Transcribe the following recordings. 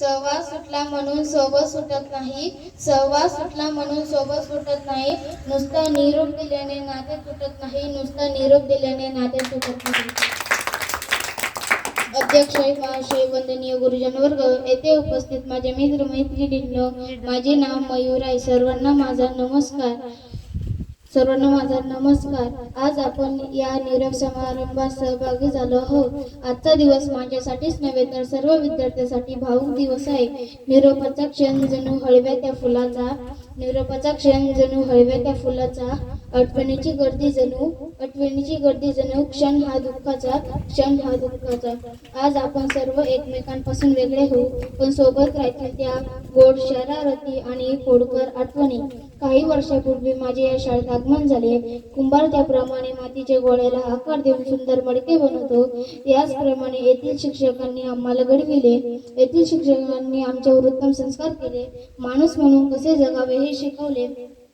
सहवास सुटला म्हणून सोबत सुटत नाही. सहवास सुटला म्हणून सोबत सुटत नाही. नुसता निरोप दिल्याने नाते तुटत नाही. नुसता निरोप दिल्याने नाते तुटत नाही. अध्यक्ष महाशय वंदनीय गुरुजन वर्ग येथे उपस्थित माझे मित्र मैत्रिणींनो माझे नाव मयूर आहे. सर्वांना माझा नमस्कार. सर्वांना माझा नमस्कार. आज आपण या निरोप समारंभात सहभागी झालो आहोत. आजचा दिवस माझ्यासाठीच नव्हे तर सर्व विद्यार्थ्यांसाठी भाऊक दिवस आहे. निरोपाचा क्षण जणू हळव्या त्या फुलाचा. निरोपाचा क्षण जणू हळव्या त्या फुलाचा आठवणीची गर्दी जणू आठवणीची गर्दी जणू क्षण हा दुःखाचा क्षण हा दुःखाचा. आज आपण सर्व एकमेकांपासून वेगळे होऊ पण सोबत राहतील त्या गोड शरारती आणि फोडकर आठवणी. काही वर्षापूर्वी माझे या शाळेत आगमन झाले. कुंभार त्याप्रमाणे मातीच्या गोळ्याला आकार देऊन सुंदर मडके बनवतो. याचप्रमाणे येथील शिक्षकांनी आम्हाला घडविले. येथील शिक्षकांनी आमच्यावर उत्तम संस्कार केले. माणूस म्हणून कसे जगावे हे शिकवले.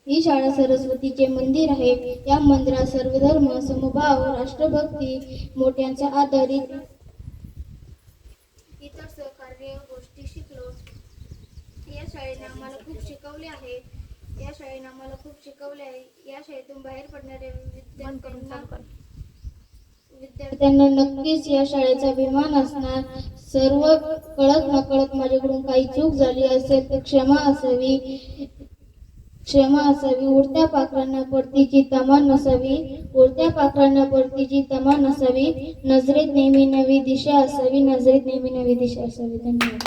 ही शाळा सरस्वतीचे मंदिर आहे. या मंदिरात सर्वधर्म समभाव राष्ट्रभक्ती मोठ्यांचा आधारित इतर सहकार्य गोष्टी शिकलो. या शाळेने आम्हाला खूप शिकवले आहे. या शाळेने आम्हाला खूप शिकवले आहे. या शाळेतून बाहेर पडणाऱ्या विद्यार्थ्यांना विद्यार्थ्यांना नक्कीच या शाळेचा अभिमान असणार. सर्व कळत नकळत माझ्याकडून काही चूक झाली असेल तर क्षमा असावी. क्षमा असावी उडत्या पाखरांना परतीची तमा नसावी उडत्या पाखरांना परतीची तमा नसावी. नजरेत नेहमी नवी दिशा असावी नजरेत नेहमी नवी दिशा असावी. धन्यवाद.